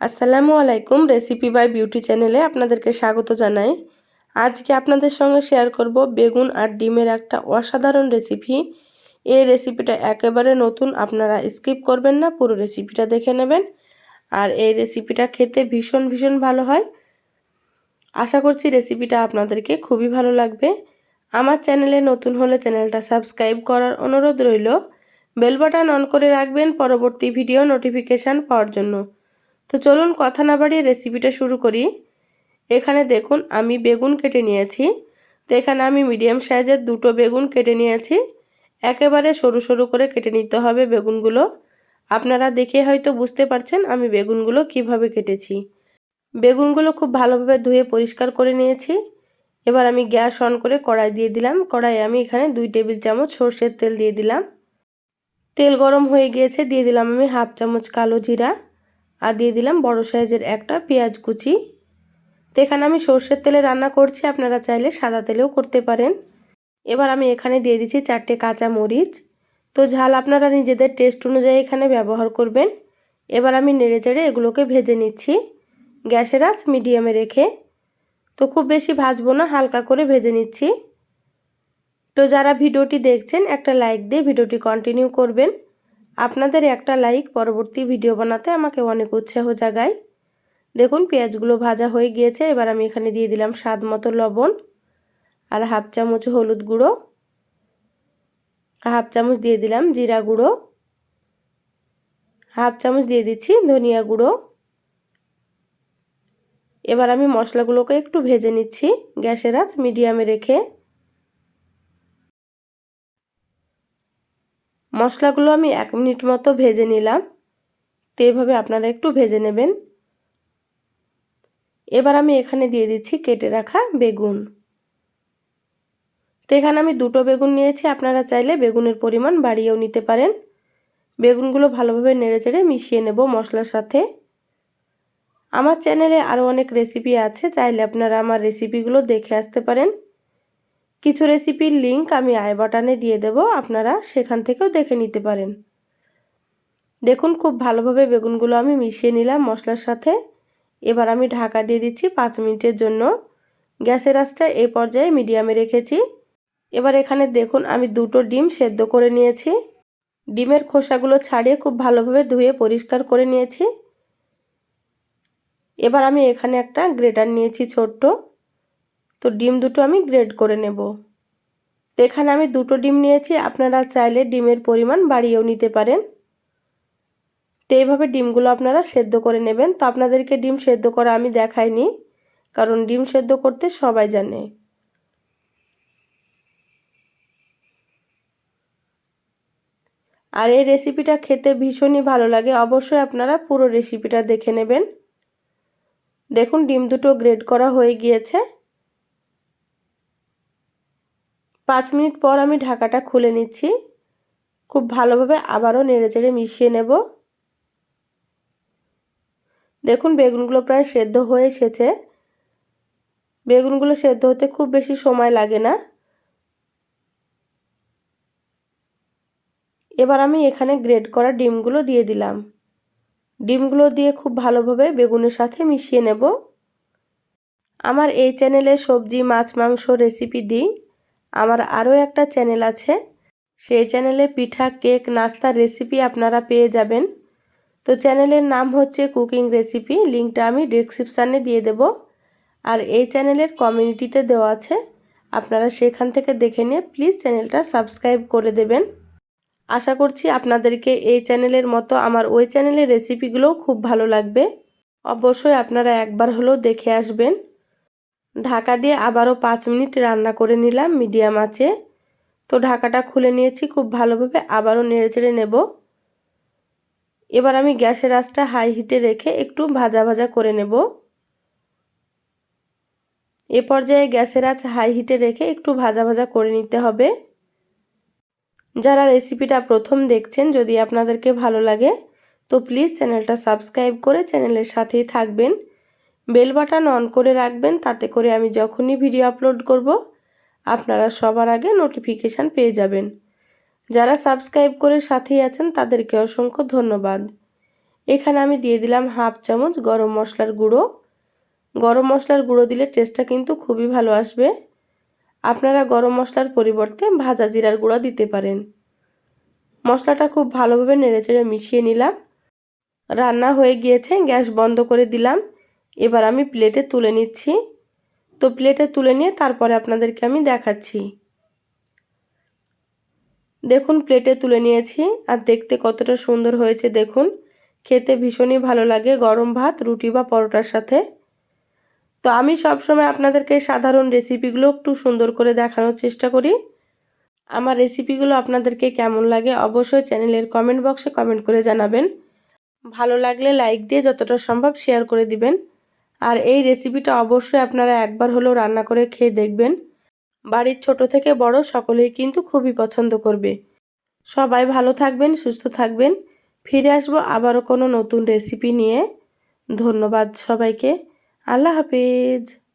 আসসালামু আলাইকুম recipe by beauty চ্যানেলে আপনাদেরকে স্বাগত জানাই। আজকে আপনাদের সঙ্গে শেয়ার করব বেগুন আর ডিমের একটা অসাধারণ রেসিপি এই রেসিপিটা একেবারে নতুন, আপনারা স্কিপ করবেন না, পুরো রেসিপিটা দেখে নেবেন। আর এই রেসিপিটা খেতে ভীষণ ভীষণ ভালো হয়। আশা করছি রেসিপিটা আপনাদেরকে খুবই ভালো লাগবে। আমার চ্যানেলে নতুন হলে চ্যানেলটা সাবস্ক্রাইব করার অনুরোধ রইল। বেল বাটন অন করে রাখবেন, পরবর্তী ভিডিও নোটিফিকেশান পাওয়ার জন্য। তো চলুন কথা না বাড়িয়ে রেসিপিটা শুরু করি। এখানে দেখুন, আমি বেগুন কেটে নিয়েছি। তো এখানে আমি মিডিয়াম সাইজের দুটো বেগুন কেটে নিয়েছি। একেবারে সরু সরু করে কেটে নিতে হবে বেগুনগুলো। আপনারা দেখে হয়তো বুঝতে পারছেন আমি বেগুনগুলো কীভাবে কেটেছি। বেগুনগুলো খুব ভালোভাবে ধুয়ে পরিষ্কার করে নিয়েছি। এবার আমি গ্যাস অন করে কড়াই দিয়ে দিলাম। কড়াই আমি এখানে দুই টেবিল চামচ সর্ষের তেল দিয়ে দিলাম। তেল গরম হয়ে গিয়েছে, দিয়ে দিলাম আমি হাফ চামচ কালো জিরা। আর দিয়ে দিলাম বড় সাইজের একটা পেঁয়াজ কুচি। তো এখানে আমি সর্ষের তেলে রান্না করছি, আপনারা চাইলে সাদা তেলেও করতে পারেন। এবার আমি এখানে দিয়ে দিচ্ছি চারটে কাঁচা মরিচ। তো ঝাল আপনারা নিজেদের টেস্ট অনুযায়ী এখানে ব্যবহার করবেন। এবার আমি নেড়ে চেড়ে এগুলোকে ভেজে নিচ্ছি গ্যাসের আঁচ মিডিয়ামে রেখে। তো খুব বেশি ভাজবো না, হালকা করে ভেজে নিচ্ছি। তো যারা ভিডিওটি দেখছেন, একটা লাইক দিয়ে ভিডিওটি কন্টিনিউ করবেন। আপনাদের একটা লাইক পরবর্তী ভিডিও বানাতে আমাকে অনেক উৎসাহ জাগায়। দেখুন, পেঁয়াজগুলো ভাজা হয়ে গিয়েছে, এবার আমি এখানে দিয়ে দিলাম স্বাদ মতো লবণ আর হাফ চামচ হলুদ গুঁড়ো। হাফ চামচ দিয়ে দিলাম জিরা গুঁড়ো। হাফ চামচ দিয়ে দিচ্ছি ধনিয়া গুঁড়ো। এবার আমি মশলাগুলোকে একটু ভেজে নিচ্ছি গ্যাসের আঁচ মিডিয়ামে রেখে। মশলাগুলো আমি এক মিনিট মতো ভেজে নিলাম। তো এইভাবে আপনারা একটু ভেজে নেবেন। এবার আমি এখানে দিয়ে দিচ্ছি কেটে রাখা বেগুন। তো এখানে আমি দুটো বেগুন নিয়েছি, আপনারা চাইলে বেগুনের পরিমাণ বাড়িয়েও নিতে পারেন। বেগুনগুলো ভালোভাবে নেড়ে চেড়ে মিশিয়ে নেব মশলার সাথে। আমার চ্যানেলে আরও অনেক রেসিপি আছে, চাইলে আপনারা আমার রেসিপিগুলো দেখে আসতে পারেন। কিছু রেসিপির লিংক আমি আই বাটনে দিয়ে দেব, আপনারা সেখান থেকেও দেখে নিতে পারেন। দেখুন, খুব ভালোভাবে বেগুনগুলো আমি মিশিয়ে নিলাম মশলার সাথে। এবার আমি ঢাকা দিয়ে দিচ্ছি পাঁচ মিনিটের জন্য। গ্যাসের আঁচটা এই পর্যায়ে মিডিয়ামে রেখেছি। এবার এখানে দেখুন, আমি দুটো ডিম সেদ্ধ করে নিয়েছি। ডিমের খোসাগুলো ছাড়িয়ে খুব ভালোভাবে ধুয়ে পরিষ্কার করে নিয়েছি। এবার আমি এখানে একটা গ্রেটার নিয়েছি ছোট্ট। তো ডিম দুটো আমি গ্রেড করে নেব। এখানে আমি দুটো ডিম নিয়েছি, আপনারা চাইলে ডিমের পরিমাণ বাড়িয়েও নিতে পারেন। তো এইভাবে ডিমগুলো আপনারা সেদ্ধ করে নেবেন। তো আপনাদেরকে ডিম সেদ্ধ করা আমি দেখাইনি, কারণ ডিম সেদ্ধ করতে সবাই জানে। আর এই রেসিপিটা খেতে ভীষণই ভালো লাগে, অবশ্যই আপনারা পুরো রেসিপিটা দেখে নেবেন। দেখুন, ডিম দুটো গ্রেড করা হয়ে গিয়েছে। পাঁচ মিনিট পর আমি ঢাকাটা খুলে নিচ্ছি। খুব ভালোভাবে আবারও নেড়ে চেড়ে মিশিয়ে নেব। দেখুন, বেগুনগুলো প্রায় সেদ্ধ হয়ে এসেছে। বেগুনগুলো সেদ্ধ হতে খুব বেশি সময় লাগে না। এবার আমি এখানে গ্রেড করা ডিমগুলো দিয়ে দিলাম। ডিমগুলো দিয়ে খুব ভালোভাবে বেগুনের সাথে মিশিয়ে নেব। আমার এই চ্যানেলে সবজি, মাছ, মাংস, রেসিপি দিই। আমার আরও একটা চ্যানেল আছে। সেই চ্যানেলে পিঠা, কেক, নাস্তার রেসিপি আপনারা পেয়ে যাবেন। তো চ্যানেলের নাম হচ্ছে কুকিং রেসিপি লিঙ্কটা আমি ডিসক্রিপশানে দিয়ে দেব। আর এই চ্যানেলের কমিউনিটিতে দেওয়া আছে। আপনারা সেখান থেকে দেখে নিয়ে প্লিজ চ্যানেলটা সাবস্ক্রাইব করে দেবেন। আশা করছি আপনাদেরকে এই চ্যানেলের মতো আমার ওই চ্যানেলের রেসিপিগুলোও খুব ভালো লাগবে। অবশ্যই আপনারা একবার হলেও দেখে আসবেন। ঢাকা দিয়ে আবারও পাঁচ মিনিট রান্না করে নিলাম মিডিয়াম আছে তো ঢাকাটা খুলে নিয়েছি, খুব ভালোভাবে আবারও নেড়ে চেড়ে নেব। এবার আমি গ্যাসের আঁচটা হাই হিটে রেখে একটু ভাজা ভাজা করে নেব। এ পর্যায়ে গ্যাসের আঁচ হাই হিটে রেখে একটু ভাজা ভাজা করে নিতে হবে। যারা রেসিপিটা প্রথম দেখছেন, যদি আপনাদেরকে ভালো লাগে, তো প্লিজ চ্যানেলটা সাবস্ক্রাইব করে চ্যানেলের সাথেই থাকবেন। বেল বাটন অন করে রাখবেন, তাতে করে আমি যখনই ভিডিও আপলোড করব, আপনারা সবার আগে নোটিফিকেশান পেয়ে যাবেন। যারা সাবস্ক্রাইব করে সাথেই আছেন, তাদেরকে অসংখ্য ধন্যবাদ। এখানে আমি দিয়ে দিলাম হাফ চামচ গরম মশলার গুঁড়ো। গরম মশলার গুঁড়ো দিলে টেস্টটা কিন্তু খুবই ভালো আসবে। আপনারা গরম মশলার পরিবর্তে ভাজা জিরার গুঁড়ো দিতে পারেন। মশলাটা খুব ভালোভাবে নেড়েচেড়ে মিশিয়ে নিলাম। রান্না হয়ে গিয়েছে, গ্যাস বন্ধ করে দিলাম। এবার আমি প্লেটে তুলে নিচ্ছি। তো প্লেটে তুলে নিয়ে তারপরে আপনাদেরকে আমি দেখাচ্ছি। দেখুন প্লেটে তুলে নিয়েছি। আর দেখতে কতটা সুন্দর হয়েছে, দেখুন। খেতে ভীষণই ভালো লাগে, গরম ভাত, রুটি বা পরোটার সাথে। তো আমি সবসময় আপনাদেরকে সাধারণ রেসিপিগুলো একটু সুন্দর করে দেখানোর চেষ্টা করি। আমার রেসিপিগুলো আপনাদেরকে কেমন লাগে অবশ্যই চ্যানেলের কমেন্ট বক্সে কমেন্ট করে জানাবেন। ভালো লাগলে লাইক দিয়ে যতটা সম্ভব শেয়ার করে দিবেন। আর এই রেসিপিটা অবশ্যই আপনারা একবার হলেও রান্না করে খেয়ে দেখবেন। বাড়ির ছোট থেকে বড় সকলেই কিন্তু খুবই পছন্দ করবে। সবাই ভালো থাকবেন, সুস্থ থাকবেন। ফিরে আসব আবারও কোনো নতুন রেসিপি নিয়ে। ধন্যবাদ সবাইকে। আল্লাহ হাফিজ।